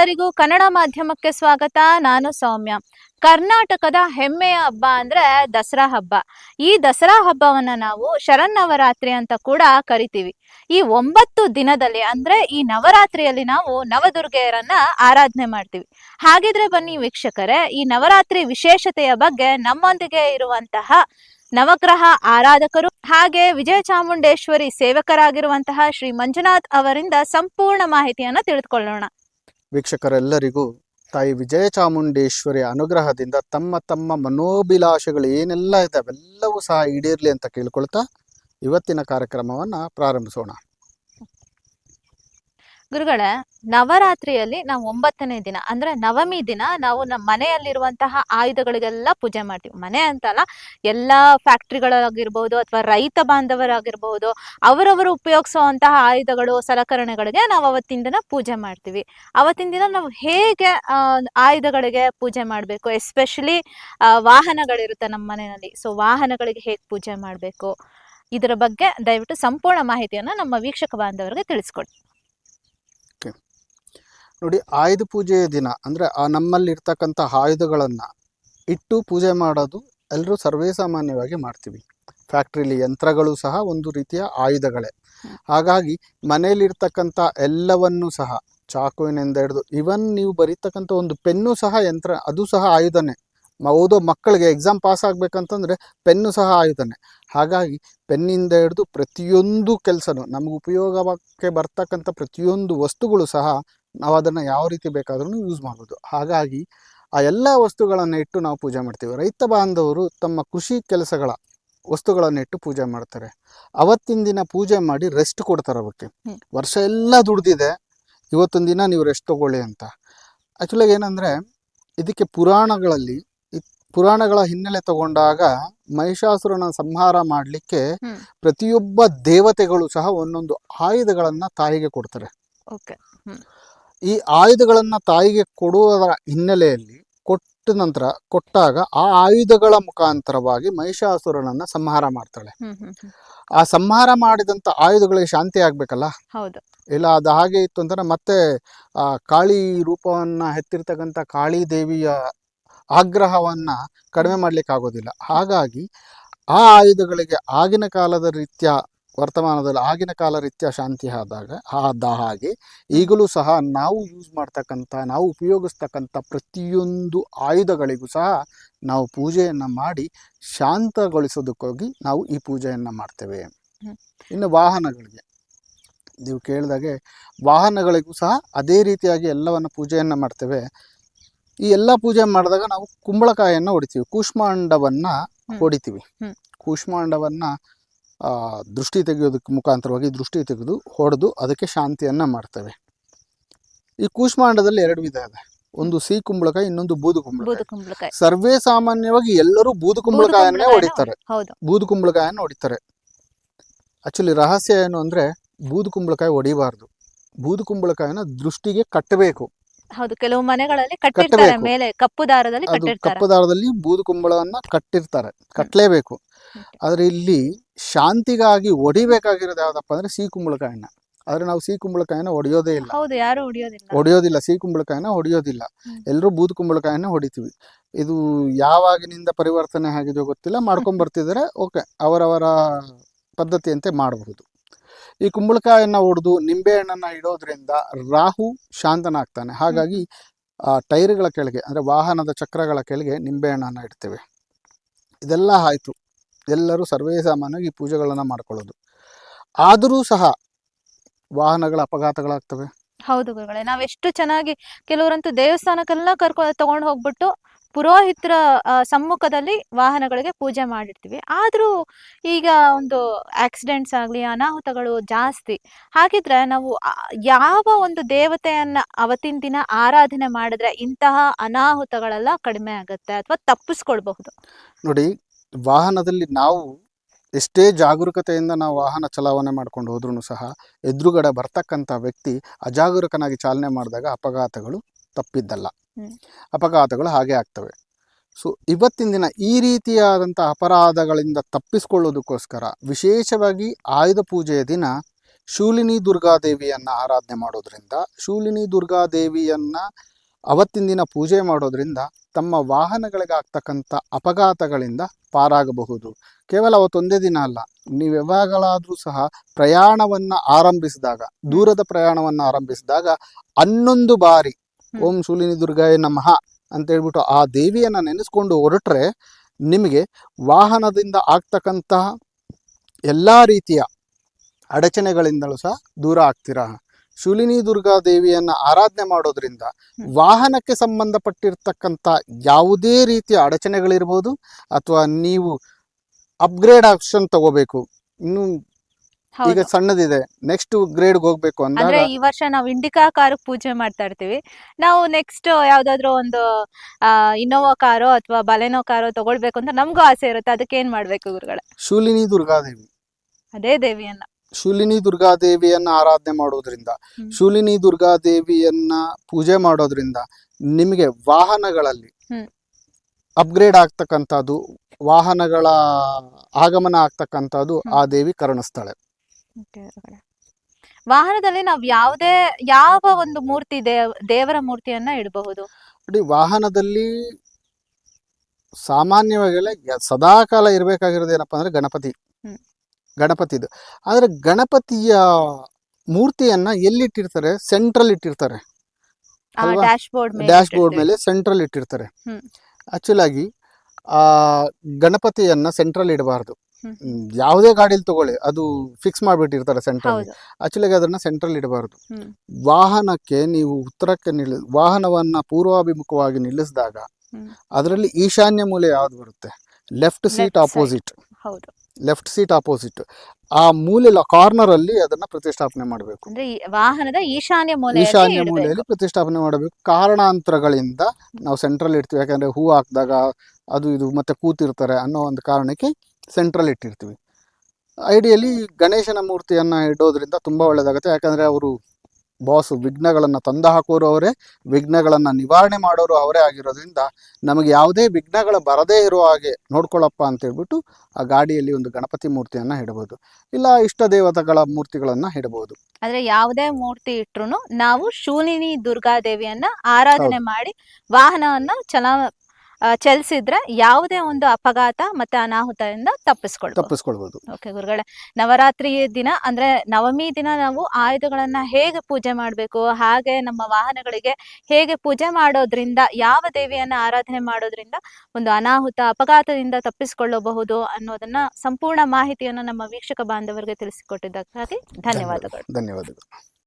ಎಲ್ಲರಿಗೂ ಕನ್ನಡ ಮಾಧ್ಯಮಕ್ಕೆ ಸ್ವಾಗತ. ನಾನು ಸೌಮ್ಯ. ಕರ್ನಾಟಕದ ಹೆಮ್ಮೆಯ ಹಬ್ಬ ಅಂದ್ರೆ ದಸರಾ ಹಬ್ಬ. ಈ ದಸರಾ ಹಬ್ಬವನ್ನ ನಾವು ಶರನ್ನವರಾತ್ರಿ ಅಂತ ಕೂಡ ಕರಿತೀವಿ. ಈ ಒಂಬತ್ತು ದಿನದಲ್ಲಿ ಅಂದ್ರೆ ಈ ನವರಾತ್ರಿಯಲ್ಲಿ ನಾವು ನವದುರ್ಗೆಯರನ್ನ ಆರಾಧನೆ ಮಾಡ್ತೀವಿ. ಹಾಗಿದ್ರೆ ಬನ್ನಿ ವೀಕ್ಷಕರೇ, ಈ ನವರಾತ್ರಿ ವಿಶೇಷತೆಯ ಬಗ್ಗೆ ನಮ್ಮೊಂದಿಗೆ ಇರುವಂತಹ ನವಗ್ರಹ ಆರಾಧಕರು ಹಾಗೆ ವಿಜಯ ಚಾಮುಂಡೇಶ್ವರಿ ಸೇವಕರಾಗಿರುವಂತಹ ಶ್ರೀ ಮಂಜುನಾಥ್ ಅವರಿಂದ ಸಂಪೂರ್ಣ ಮಾಹಿತಿಯನ್ನ ತಿಳಿದುಕೊಳ್ಳೋಣ. ವೀಕ್ಷಕರೆಲ್ಲರಿಗೂ ತಾಯಿ ವಿಜಯ ಚಾಮುಂಡೇಶ್ವರಿ ಅನುಗ್ರಹದಿಂದ ತಮ್ಮ ತಮ್ಮ ಮನೋಭಿಲಾಷೆಗಳು ಏನೆಲ್ಲ ಇದೆ ಅವೆಲ್ಲವೂ ಸಹ ಈಡೇರಲಿ ಅಂತ ಕೇಳ್ಕೊಳ್ತಾ ಇವತ್ತಿನ ಕಾರ್ಯಕ್ರಮವನ್ನು ಪ್ರಾರಂಭಿಸೋಣ. ಗುರುಗಳೇ, ನವರಾತ್ರಿಯಲ್ಲಿ ನಾವು ಒಂಬತ್ತನೇ ದಿನ, ಅಂದ್ರೆ ನವಮಿ ದಿನ ನಾವು ನಮ್ಮ ಮನೆಯಲ್ಲಿರುವಂತಹ ಆಯುಧಗಳಿಗೆಲ್ಲ ಪೂಜೆ ಮಾಡ್ತೀವಿ. ಮನೆ ಅಂತಲ್ಲ, ಎಲ್ಲ ಫ್ಯಾಕ್ಟ್ರಿಗಳಾಗಿರ್ಬೋದು ಅಥವಾ ರೈತ ಬಾಂಧವರಾಗಿರ್ಬೋದು, ಅವರವರು ಉಪಯೋಗಿಸುವಂತಹ ಆಯುಧಗಳು, ಸಲಕರಣೆಗಳಿಗೆ ನಾವು ಅವತ್ತಿನ ದಿನ ಪೂಜೆ ಮಾಡ್ತೀವಿ. ಅವತ್ತಿನ ದಿನ ನಾವು ಹೇಗೆ ಆಯುಧಗಳಿಗೆ ಪೂಜೆ ಮಾಡಬೇಕು? ಎಸ್ಪೆಷಲಿ ವಾಹನಗಳಿರುತ್ತೆ ನಮ್ಮ ಮನೆಯಲ್ಲಿ. ಸೊ ವಾಹನಗಳಿಗೆ ಹೇಗೆ ಪೂಜೆ ಮಾಡಬೇಕು? ಇದರ ಬಗ್ಗೆ ದಯವಿಟ್ಟು ಸಂಪೂರ್ಣ ಮಾಹಿತಿಯನ್ನು ನಮ್ಮ ವೀಕ್ಷಕ ಬಾಂಧವರಿಗೆ ತಿಳಿಸ್ಕೊಡಿ. ನೋಡಿ, ಆಯುಧ ಪೂಜೆಯ ದಿನ ಅಂದರೆ ಆ ನಮ್ಮಲ್ಲಿರ್ತಕ್ಕಂಥ ಆಯುಧಗಳನ್ನು ಇಟ್ಟು ಪೂಜೆ ಮಾಡೋದು ಎಲ್ಲರೂ ಸರ್ವೇ ಸಾಮಾನ್ಯವಾಗಿ ಮಾಡ್ತೀವಿ. ಫ್ಯಾಕ್ಟ್ರಿಲಿ ಯಂತ್ರಗಳು ಸಹ ಒಂದು ರೀತಿಯ ಆಯುಧಗಳೇ. ಹಾಗಾಗಿ ಮನೆಯಲ್ಲಿರ್ತಕ್ಕಂಥ ಎಲ್ಲವನ್ನೂ ಸಹ ಚಾಕುವಿನಿಂದ ಹಿಡಿದು ಇವನ್ ನೀವು ಬರೀತಕ್ಕಂಥ ಒಂದು ಪೆನ್ನು ಸಹ ಯಂತ್ರ, ಅದು ಸಹ ಆಯುಧನೇ. ಓದೋ ಮಕ್ಕಳಿಗೆ ಎಕ್ಸಾಮ್ ಪಾಸ್ ಆಗ್ಬೇಕಂತಂದ್ರೆ ಪೆನ್ನು ಸಹ ಆಯುಧನೇ. ಹಾಗಾಗಿ ಪೆನ್ನಿಂದ ಹಿಡಿದು ಪ್ರತಿಯೊಂದು ಕೆಲಸನೂ, ನಮಗೆ ಉಪಯೋಗಕ್ಕೆ ಬರ್ತಕ್ಕಂಥ ಪ್ರತಿಯೊಂದು ವಸ್ತುಗಳು ಸಹ ನಾವು ಅದನ್ನು ಯಾವ ರೀತಿ ಬೇಕಾದ್ರೂ ಯೂಸ್ ಮಾಡ್ಬೋದು. ಹಾಗಾಗಿ ಆ ಎಲ್ಲ ವಸ್ತುಗಳನ್ನು ಇಟ್ಟು ನಾವು ಪೂಜೆ ಮಾಡ್ತೀವಿ. ರೈತ ಬಾಂಧವರು ತಮ್ಮ ಕೃಷಿ ಕೆಲಸಗಳ ವಸ್ತುಗಳನ್ನು ಇಟ್ಟು ಪೂಜೆ ಮಾಡ್ತಾರೆ. ಅವತ್ತಿನ ದಿನ ಪೂಜೆ ಮಾಡಿ ರೆಸ್ಟ್ ಕೊಡ್ತಾರೆ ಅವಕ್ಕೆ ವರ್ಷ ಎಲ್ಲ ದುಡ್ದಿದೆ. ಇವತ್ತೊಂದು ದಿನ ನೀವು ರೆಸ್ಟ್ ತಗೊಳ್ಳಿ ಅಂತ. ಆ್ಯಕ್ಚುಲಾಗಿ ಏನಂದರೆ ಇದಕ್ಕೆ ಪುರಾಣಗಳಲ್ಲಿ ಪುರಾಣಗಳ ಹಿನ್ನೆಲೆ ತಗೊಂಡಾಗ ಮಹಿಷಾಸುರನ ಸಂಹಾರ ಮಾಡಲಿಕ್ಕೆ ಪ್ರತಿಯೊಬ್ಬ ದೇವತೆಗಳು ಸಹ ಒಂದೊಂದು ಆಯುಧಗಳನ್ನು ತಾಯಿಗೆ ಕೊಡ್ತಾರೆ. ಓಕೆ. ಈ ಆಯುಧಗಳನ್ನು ತಾಯಿಗೆ ಕೊಡುವುದರ ಹಿನ್ನೆಲೆಯಲ್ಲಿ ಕೊಟ್ಟ ನಂತರ ಕೊಟ್ಟಾಗ ಆ ಆಯುಧಗಳ ಮುಖಾಂತರವಾಗಿ ಮಹಿಷಾಸುರನನ್ನ ಸಂಹಾರ ಮಾಡ್ತಾಳೆ. ಆ ಸಂಹಾರ ಮಾಡಿದಂಥ ಆಯುಧಗಳಿಗೆ ಶಾಂತಿ ಆಗ್ಬೇಕಲ್ಲ? ಹೌದು. ಇಲ್ಲ ಅದು ಹಾಗೆ ಇತ್ತು ಅಂತಂದ್ರೆ ಮತ್ತೆ ಆ ಕಾಳಿ ರೂಪವನ್ನ ಹೆತ್ತಿರ್ತಕ್ಕಂಥ ಕಾಳಿ ದೇವಿಯ ಆಗ್ರಹವನ್ನ ಕಡಿಮೆ ಮಾಡ್ಲಿಕ್ಕೆ ಆಗೋದಿಲ್ಲ ಹಾಗಾಗಿ ಆ ಆಯುಧಗಳಿಗೆ ಆಗಿನ ಕಾಲದ ರೀತ್ಯ ವರ್ತಮಾನದಲ್ಲಿ ಆಗಿನ ಕಾಲ ರೀತಿಯ ಶಾಂತಿ ಆದಾಗ ಆದ ಹಾಗೆ ಈಗಲೂ ಸಹ ನಾವು ಯೂಸ್ ಮಾಡ್ತಕ್ಕಂಥ ನಾವು ಉಪಯೋಗಿಸ್ತಕ್ಕಂಥ ಪ್ರತಿಯೊಂದು ಆಯುಧಗಳಿಗೂ ಸಹ ನಾವು ಪೂಜೆಯನ್ನು ಮಾಡಿ ಶಾಂತಗೊಳಿಸೋದಕ್ಕೋಗಿ ನಾವು ಈ ಪೂಜೆಯನ್ನು ಮಾಡ್ತೇವೆ. ಇನ್ನು ವಾಹನಗಳಿಗೆ. ನೀವು ಕೇಳಿದಾಗೆ ವಾಹನಗಳಿಗೂ ಸಹ ಅದೇ ರೀತಿಯಾಗಿ ಎಲ್ಲವನ್ನು ಪೂಜೆಯನ್ನು ಮಾಡ್ತೇವೆ. ಈ ಎಲ್ಲ ಪೂಜೆ ಮಾಡಿದಾಗ ನಾವು ಕುಂಬಳಕಾಯಿಯನ್ನು ಹೊಡಿತೀವಿ. ಕೂಷ್ಮಾಂಡವನ್ನು. ಹೊಡಿತೀವಿ. ಕೂಷ್ಮಾಂಡವನ್ನು ದೃಷ್ಟಿ ತೆಗೆಯೋದಕ್ಕೆ ಮುಖಾಂತರವಾಗಿ ದೃಷ್ಟಿ ತೆಗೆದು ಹೊಡೆದು ಅದಕ್ಕೆ ಶಾಂತಿಯನ್ನ ಮಾಡ್ತೇವೆ. ಈ ಕೂಷ್ಮಾಂಡದಲ್ಲಿ ಎರಡು ವಿಧ ಇದೆ. ಒಂದು ಸಿ ಕುಂಬಳಕಾಯಿ ಇನ್ನೊಂದು ಬೂದು ಕುಂಬಳಕಾಯಿ. ಸರ್ವೇ ಸಾಮಾನ್ಯವಾಗಿ ಎಲ್ಲರೂ ಬೂದು ಕುಂಬಳಕಾಯನ್ನೇ ಕುಂಬಳಕಾಯಿನ ಹೊಡಿತಾರೆ. ಬೂದು ಕುಂಬಳಕಾಯನ್ನು ಹೊಡಿತಾರೆ. ಆಕ್ಚುಲಿ ರಹಸ್ಯ ಏನು ಅಂದ್ರೆ ಬೂದು ಕುಂಬಳಕಾಯಿ ಹೊಡಿಬಾರ್ದು. ಬೂದು ಕುಂಬಳಕಾಯಿನ ದೃಷ್ಟಿಗೆ ಕಟ್ಟಬೇಕು. ಹೌದು ಕೆಲವು ಮನೆಗಳಲ್ಲಿ ಕಟ್ಟಿರ್ತಾರೆ. ಮೇಲೆ ಕಪ್ಪು ದಾರದಲ್ಲಿ ಕಪ್ಪು ದಾರದಲ್ಲಿ ಬೂದು ಕುಂಬಳವನ್ನ ಕಟ್ಟಿರ್ತಾರೆ ಕಟ್ಟಲೇಬೇಕು ಆದ್ರೆ ಇಲ್ಲಿ ಶಾಂತಿಗಾಗಿ ಹೊಡಿಬೇಕಾಗಿರೋದು ಯಾವ್ದಪ್ಪ ಅಂದ್ರೆ ಸಿಹಿ ಕುಂಬಳಕಾಯಿನ ಆದ್ರೆ ನಾವು ಸಿಹಿ ಕುಂಬಳಕಾಯಿನ ಹೊಡೆಯೋದೇ ಇಲ್ಲ. ಹೌದು ಯಾರು ಹೊಡಿಯೋದಿಲ್ಲ ಹೊಡೆಯೋದಿಲ್ಲ ಸಿಹಿ ಕುಂಬಳಕಾಯಿನ ಹೊಡೆಯೋದಿಲ್ಲ. ಎಲ್ಲರೂ ಬೂದು ಕುಂಬಳಕಾಯಿನ ಹೊಡಿತೀವಿ. ಇದು ಯಾವಾಗಿನಿಂದ ಪರಿವರ್ತನೆ ಆಗಿದೆಯೋ ಗೊತ್ತಿಲ್ಲ ಮಾಡ್ಕೊಂಡ್ ಬರ್ತಿದ್ದಾರೆ ಓಕೆ ಅವರವರ ಪದ್ಧತಿಯಂತೆ ಮಾಡಬಹುದು. ಈ ಕುಂಬಳಕಾಯನ್ನ ಹೊಡೆದು ನಿಂಬೆಹಣ್ಣನ್ನ ಇಡೋದ್ರಿಂದ ರಾಹು ಶಾಂತನಾಗ್ತಾನೆ. ಹಾಗಾಗಿ ಆ ಟೈರ್ಗಳ ಕೆಳಗೆ ಅಂದ್ರೆ ವಾಹನದ ಚಕ್ರಗಳ ಕೆಳಗೆ ನಿಂಬೆಹಣ್ಣನ್ನ ಇಡ್ತೇವೆ. ಇದೆಲ್ಲ ಆಯ್ತು. ಎಲ್ಲರೂ ಸರ್ವೇ ಸಾಮಾನ್ಯವಾಗಿ ಈ ಪೂಜೆಗಳನ್ನು ಮಾಡ್ಕೊಳ್ಳೋದು. ಆದರೂ ಸಹ ವಾಹನಗಳ ಅಪಘಾತಗಳಾಗ್ತವೆ. ಹೌದು ಗುರುಗಳೇ ನಾವು ಎಷ್ಟು ಚೆನ್ನಾಗಿ ಕೆಲವರಂತೂ ದೇವಸ್ಥಾನಕ್ಕೆಲ್ಲ ಕರ್ಕೊ ತಗೊಂಡು ಹೋಗ್ಬಿಟ್ಟು ಪುರೋಹಿತರ ಸಮ್ಮುಖದಲ್ಲಿ ವಾಹನಗಳಿಗೆ ಪೂಜೆ ಮಾಡಿರ್ತೀವಿ. ಆದರೂ ಈಗ ಒಂದು ಆಕ್ಸಿಡೆಂಟ್ಸ್ ಆಗಲಿ ಅನಾಹುತಗಳು ಜಾಸ್ತಿ. ಹಾಗಿದ್ರೆ ನಾವು ಯಾವ ಒಂದು ದೇವತೆಯನ್ನ ಅವತ್ತಿನ ದಿನ ಆರಾಧನೆ ಮಾಡಿದ್ರೆ ಇಂತಹ ಅನಾಹುತಗಳೆಲ್ಲ ಕಡಿಮೆ ಆಗುತ್ತೆ ಅಥವಾ ತಪ್ಪಿಸ್ಕೊಳ್ಬಹುದು? ನೋಡಿ ವಾಹನದಲ್ಲಿ ನಾವು ಎಷ್ಟೇ ಜಾಗರೂಕತೆಯಿಂದ ನಾವು ವಾಹನ ಚಲಾವಣೆ ಮಾಡ್ಕೊಂಡು ಹೋದ್ರೂ ಸಹ ಎದುರುಗಡೆ ಬರ್ತಕ್ಕಂಥ ವ್ಯಕ್ತಿ ಅಜಾಗರೂಕನಾಗಿ ಚಾಲನೆ ಮಾಡಿದಾಗ ಅಪಘಾತಗಳು ತಪ್ಪಿದ್ದಲ್ಲ. ಅಪಘಾತಗಳು ಹಾಗೆ ಆಗ್ತವೆ. ಸೊ ಇವತ್ತಿನ ದಿನ ಈ ರೀತಿಯಾದಂಥ ಅಪರಾಧಗಳಿಂದ ತಪ್ಪಿಸ್ಕೊಳ್ಳೋದಕ್ಕೋಸ್ಕರ ವಿಶೇಷವಾಗಿ ಆಯುಧ ಪೂಜೆಯ ದಿನ ಶೂಲಿನಿ ದುರ್ಗಾದೇವಿಯನ್ನು ಆರಾಧನೆ ಮಾಡೋದ್ರಿಂದ ಶೂಲಿನಿ ದುರ್ಗಾದೇವಿಯನ್ನ ಅವತ್ತಿನ ದಿನ ಪೂಜೆ ಮಾಡೋದ್ರಿಂದ ತಮ್ಮ ವಾಹನಗಳಿಗೆ ಆಗ್ತಕ್ಕಂಥ ಅಪಘಾತಗಳಿಂದ ಪಾರಾಗಬಹುದು. ಕೇವಲ ಅವತ್ತೊಂದೇ ದಿನ ಅಲ್ಲ ನೀವು ಯಾವಾಗಲಾದರೂ ಸಹ ಪ್ರಯಾಣವನ್ನು ಆರಂಭಿಸಿದಾಗ ದೂರದ ಪ್ರಯಾಣವನ್ನು ಆರಂಭಿಸಿದಾಗ ಹನ್ನೊಂದು ಬಾರಿ ಓಂ ಶೂಲಿನಿ ದುರ್ಗಾಯ ನಮಃ ಅಂತ ಹೇಳ್ಬಿಟ್ಟು ಆ ದೇವಿಯನ್ನು ನೆನೆಸ್ಕೊಂಡು ಹೊರಟ್ರೆ ನಿಮಗೆ ವಾಹನದಿಂದ ಆಗ್ತಕ್ಕಂತಹ ಎಲ್ಲ ರೀತಿಯ ಅಡಚಣೆಗಳಿಂದಲೂ ಸಹ ದೂರ ಆಗ್ತೀರಾ? ಶೂಲಿನಿ ದುರ್ಗಾ ದೇವಿಯನ್ನ ಆರಾಧನೆ ಮಾಡೋದ್ರಿಂದ ವಾಹನಕ್ಕೆ ಸಂಬಂಧಪಟ್ಟಿರ್ತಕ್ಕಂಥ ಯಾವುದೇ ರೀತಿಯ ಅಡಚಣೆಗಳಿರ್ಬೋದು ಅಥವಾ ನೀವು ಅಪ್ಗ್ರೇಡ್ ಆಪ್ಷನ್ ತಗೋಬೇಕು. ಇನ್ನು ಈಗ ಸಣ್ಣದಿದೆ. ನೆಕ್ಸ್ಟ್ ಗ್ರೇಡ್ ಹೋಗ್ಬೇಕು ಅಂದ್ರೆ ಈ ವರ್ಷ ನಾವು ಇಂಡಿಕಾ ಕಾರು ಪೂಜೆ ಮಾಡ್ತಾ ಇರ್ತೀವಿ. ನಾವು ನೆಕ್ಸ್ಟ್ ಯಾವ್ದಾದ್ರು ಒಂದು ಇನ್ನೋವಾ ಕಾರೋ ಅಥವಾ ಬಲೆನೋ ಕಾರು ತಗೊಳ್ಬೇಕು ಅಂತ ನಮಗೂ ಆಸೆ ಇರುತ್ತೆ. ಅದಕ್ಕೆ ಏನ್ ಮಾಡ್ಬೇಕು ಗುರುಗಳ? ಶೂಲಿನಿ ದುರ್ಗಾದೇವಿ ಅದೇ ದೇವಿಯನ್ನ. ಶೂಲಿನಿ ದುರ್ಗಾದೇವಿಯನ್ನ ಆರಾಧನೆ ಮಾಡೋದ್ರಿಂದ ಶೂಲಿನಿ ದುರ್ಗಾದೇವಿಯನ್ನ ಪೂಜೆ ಮಾಡೋದ್ರಿಂದ ನಿಮಗೆ ವಾಹನಗಳಲ್ಲಿ. ಅಪ್ಗ್ರೇಡ್ ಆಗ್ತಕ್ಕಂಥದ್ದು ವಾಹನಗಳ ಆಗಮನ ಆಗ್ತಕ್ಕಂಥದ್ದು ಆ ದೇವಿ ಕರುಣಿಸ್ತಾಳೆ ವಾಹನದಲ್ಲಿ ನಾವು ಯಾವುದೇ ಯಾವ ಒಂದು ಮೂರ್ತಿ ದೇವ್ ದೇವರ ಮೂರ್ತಿಯನ್ನ ಇಡಬಹುದು? ನೋಡಿ ವಾಹನದಲ್ಲಿ ಸಾಮಾನ್ಯವಾಗಿ ಸದಾಕಾಲ ಇರಬೇಕಾಗಿರೋದು ಏನಪ್ಪಾ ಅಂದ್ರೆ ಗಣಪತಿ. ಗಣಪತಿದು ಆದರೆ ಗಣಪತಿಯ ಮೂರ್ತಿಯನ್ನ ಎಲ್ಲಿಟ್ಟಿರ್ತಾರೆ? ಸೆಂಟ್ರಲ್ ಇಟ್ಟಿರ್ತಾರೆ? ಡ್ಯಾಶ್ ಬೋರ್ಡ್ ಮೇಲೆ ಸೆಂಟ್ರಲ್ ಇಟ್ಟಿರ್ತಾರೆ. ಹ್ಮ್. ಆಕ್ಚುಲ್ ಆಗಿ ಆ ಗಣಪತಿಯನ್ನ ಸೆಂಟ್ರಲ್ ಇಡಬಾರ್ದು. ಯಾವುದೇ ಗಾಡಿಲಿ ತಗೊಳ್ಳಿ ಅದು ಫಿಕ್ಸ್ ಮಾಡಿಬಿಟ್ಟಿರ್ತಾರೆ ಸೆಂಟ್ರಲ್ ಆಕ್ಚುಲಾಗಿ ಅದನ್ನ ಸೆಂಟ್ರಲ್ ಇಡಬಾರ್ದು. ವಾಹನಕ್ಕೆ ನೀವು ಉತ್ತರಕ್ಕೆ ನಿಲ್ ವಾಹನವನ್ನ ಪೂರ್ವಾಭಿಮುಖವಾಗಿ ನಿಲ್ಲಿಸಿದಾಗ. ಅದರಲ್ಲಿ ಈಶಾನ್ಯ ಮೂಲೆ ಯಾವ್ದು ಬರುತ್ತೆ? ಲೆಫ್ಟ್ ಸೀಟ್ ಆಪೋಸಿಟ್ ಹೌದು. ಲೆಫ್ಟ್ ಸೀಟ್ ಆಪೋಸಿಟ್ ಆ ಮೂಲೆ ಕಾರ್ನರ್ ಅಲ್ಲಿ ಅದನ್ನ ಪ್ರತಿಷ್ಠಾಪನೆ ಮಾಡಬೇಕು. ಅಂದ್ರೆ ವಾಹನದ ಈಶಾನ್ಯ ಮೂಲೆ ಈಶಾನ್ಯ. ಮೂಲೆಯಲ್ಲಿ ಪ್ರತಿಷ್ಠಾಪನೆ ಮಾಡಬೇಕು. ಕಾರಣಾಂತರಗಳಿಂದ ನಾವು ಸೆಂಟ್ರಲ್ ಇಡ್ತೀವಿ. ಯಾಕಂದ್ರೆ ಹೂ ಹಾಕಿದಾಗ ಅದು ಇದು ಮತ್ತೆ ಕೂತಿರ್ತಾರೆ ಅನ್ನೋ ಒಂದು ಕಾರಣಕ್ಕೆ ಸೆಂಟ್ರಲ್ ಇಟ್ಟಿರ್ತೀವಿ. ಐಡಿಯಲಿ ಗಣೇಶನ ಮೂರ್ತಿಯನ್ನ ಇಡೋದ್ರಿಂದ ತುಂಬಾ ಒಳ್ಳೇದಾಗುತ್ತೆ. ಯಾಕಂದ್ರೆ ಅವರು ಬಾಸ್ ವಿಘ್ನಗಳನ್ನ ತಂದು ಹಾಕೋರು ಅವರೇ ವಿಘ್ನಗಳನ್ನ ನಿವಾರಣೆ ಮಾಡೋರು ಅವರೇ ಆಗಿರೋದ್ರಿಂದ ನಮಗೆ ಯಾವುದೇ ವಿಘ್ನಗಳು ಬರದೇ ಇರೋ ಹಾಗೆ ನೋಡ್ಕೊಳ್ಳಪ್ಪ ಅಂತ ಹೇಳ್ಬಿಟ್ಟು ಆ ಗಾಡಿಯಲ್ಲಿ ಒಂದು ಗಣಪತಿ ಮೂರ್ತಿಯನ್ನ ಇಡಬಹುದು. ಇಲ್ಲ ಇಷ್ಟ ದೇವತೆಗಳ ಮೂರ್ತಿಗಳನ್ನ ಇಡಬಹುದು. ಆದ್ರೆ ಯಾವುದೇ ಮೂರ್ತಿ ಇಟ್ರು ನಾವು ಶೂಲಿನಿ ದುರ್ಗಾದೇವಿಯನ್ನ ಆರಾಧನೆ ಮಾಡಿ ವಾಹನವನ್ನ ಚಲಾ ಚಲಿಸಿದ್ರೆ ಯಾವುದೇ ಒಂದು ಅಪಘಾತ ಮತ್ತೆ ಅನಾಹುತದಿಂದ ತಪ್ಪಿಸ್ಕೊಳ್ಬೋದು. ತಪ್ಪಿಸ್ಕೊಳ್ಬಹುದು ಓಕೆ ಗುರುಗಳೇ ನವರಾತ್ರಿ ದಿನ ಅಂದ್ರೆ ನವಮಿ ದಿನ ನಾವು ಆಯುಧಗಳನ್ನ ಹೇಗೆ ಪೂಜೆ ಮಾಡಬೇಕು ಹಾಗೆ ನಮ್ಮ ವಾಹನಗಳಿಗೆ ಹೇಗೆ ಪೂಜೆ ಮಾಡೋದ್ರಿಂದ ಯಾವ ದೇವಿಯನ್ನ ಆರಾಧನೆ ಮಾಡೋದ್ರಿಂದ ಒಂದು ಅನಾಹುತ ಅಪಘಾತದಿಂದ ತಪ್ಪಿಸಿಕೊಳ್ಳಬಹುದು ಅನ್ನೋದನ್ನ ಸಂಪೂರ್ಣ ಮಾಹಿತಿಯನ್ನು ನಮ್ಮ ವೀಕ್ಷಕ ಬಾಂಧವರಿಗೆ ತಿಳಿಸಿಕೊಟ್ಟಿದ್ದಕ್ಕಾಗಿ ಧನ್ಯವಾದಗಳು. ಧನ್ಯವಾದಗಳು.